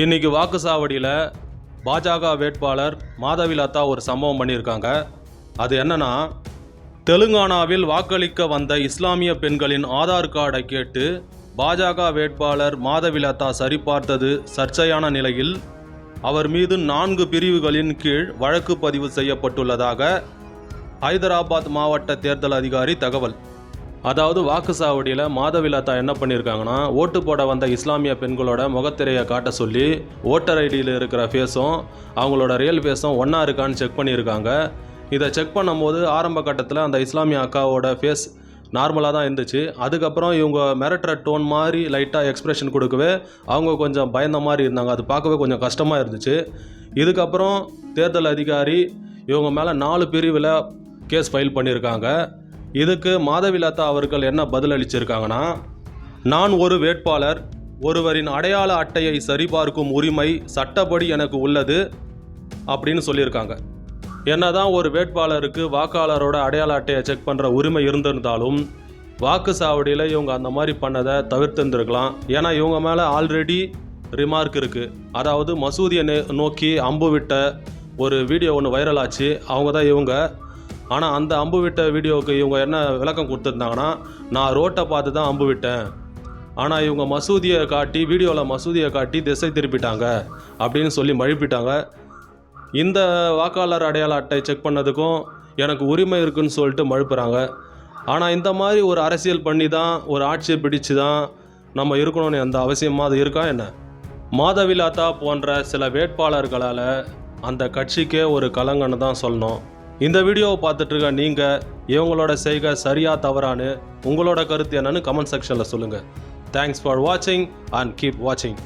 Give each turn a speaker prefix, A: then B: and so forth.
A: இன்னைக்கு வாக்குச்சாவடியில் பாஜக வேட்பாளர் மாதவிலாத்தா ஒரு சம்பவம் பண்ணியிருக்காங்க. அது என்னன்னா தெலுங்கானாவில் வாக்களிக்க வந்த இஸ்லாமிய பெண்களின் ஆதார் கார்டை கேட்டு பாஜக வேட்பாளர் மாதவிலாத்தா சரிபார்த்தது சர்ச்சையான நிலையில் அவர் மீது நான்கு பிரிவுகளின் கீழ் வழக்கு பதிவு செய்யப்பட்டுள்ளதாக ஹைதராபாத் மாவட்ட தேர்தல் அதிகாரி தகவல். அதாவது வாக்குச்சாவடியில் மாதவிலாத்தா என்ன பண்ணியிருக்காங்கன்னா ஓட்டு போட வந்த இஸ்லாமிய பெண்களோட முகத்திரையை காட்ட சொல்லி ஓட்டர் ஐடியில் இருக்கிற ஃபேஸும் அவங்களோட ரியல் ஃபேஸும் ஒன்றா இருக்கான்னு செக் பண்ணியிருக்காங்க இதை செக் பண்ணும்போது ஆரம்ப கட்டத்தில் அந்த இஸ்லாமிய அக்காவோட ஃபேஸ் நார்மலாக தான் இருந்துச்சு. அதுக்கப்புறம் இவங்க மிரட்டுற டோன் மாதிரி லைட்டாக எக்ஸ்ப்ரெஷன் கொடுக்கவே அவங்க கொஞ்சம் பயந்த மாதிரி இருந்தாங்க. அது பார்க்கவே கொஞ்சம் கஷ்டமாக இருந்துச்சு. இதுக்கப்புறம் தேர்தல் அதிகாரி இவங்க மேலே நாலு பிரிவில் கேஸ் ஃபைல் பண்ணியிருக்காங்க இதுக்கு மாதவிலதா அவர்கள் என்ன பதிலளிச்சிருக்காங்கன்னா நான் ஒரு வேட்பாளர் ஒருவரின் அடையாள அட்டையை சரிபார்க்கும் உரிமை சட்டப்படி எனக்கு உள்ளது அப்படின்னு சொல்லியிருக்காங்க. என்னதான் ஒரு வேட்பாளருக்கு வாக்காளரோட அடையாள அட்டையை செக் பண்ணுற உரிமை இருந்திருந்தாலும் வாக்குச்சாவடியில் இவங்க அந்த மாதிரி பண்ணதை தவிர்த்துருந்துருக்கலாம். ஏன்னா இவங்க மேலே ஆல்ரெடி ரிமார்க் இருக்குது அதாவது மசூதியை நோக்கி அம்பு விட்ட ஒரு வீடியோ ஒன்று வைரல் ஆச்சு. அவங்க தான் இவங்க ஆனால் அந்த அம்பு விட்ட வீடியோவுக்கு இவங்க என்ன விளக்கம் கொடுத்துருந்தாங்கன்னா நான் ரோட்டை பார்த்து தான் அம்பு விட்டேன். ஆனால் இவங்க மசூதியை காட்டி வீடியோவில் மசூதியை காட்டி திசை திருப்பிட்டாங்க அப்படின்னு சொல்லி மழுப்பிட்டாங்க. இந்த வாக்காளர் அடையாள அட்டை செக் பண்ணதுக்கும் எனக்கு உரிமை இருக்குன்னு சொல்லிட்டு மழுப்புறாங்க. ஆனால் இந்த மாதிரி ஒரு அரசியல் பண்ணி தான் ஒரு ஆட்சியை பிடிச்சு தான் நம்ம இருக்கணும்னு அந்த அவசியமாக அது இருக்கா என்ன? மாதவிலாத்தா போன்ற சில வேட்பாளர்களால் அந்த கட்சிக்கே ஒரு கலங்கன்னு தான் சொல்லணும். இந்த வீடியோவை பார்த்துட்ருக்க நீங்கள் இவங்களோட செய்கை சரியா தவறான்னு உங்களோட கருத்து என்னன்னு கமெண்ட் செக்ஷனில் சொல்லுங்கள் தேங்க்ஸ் ஃபார் வாட்சிங் அண்ட் கீப் வாட்சிங்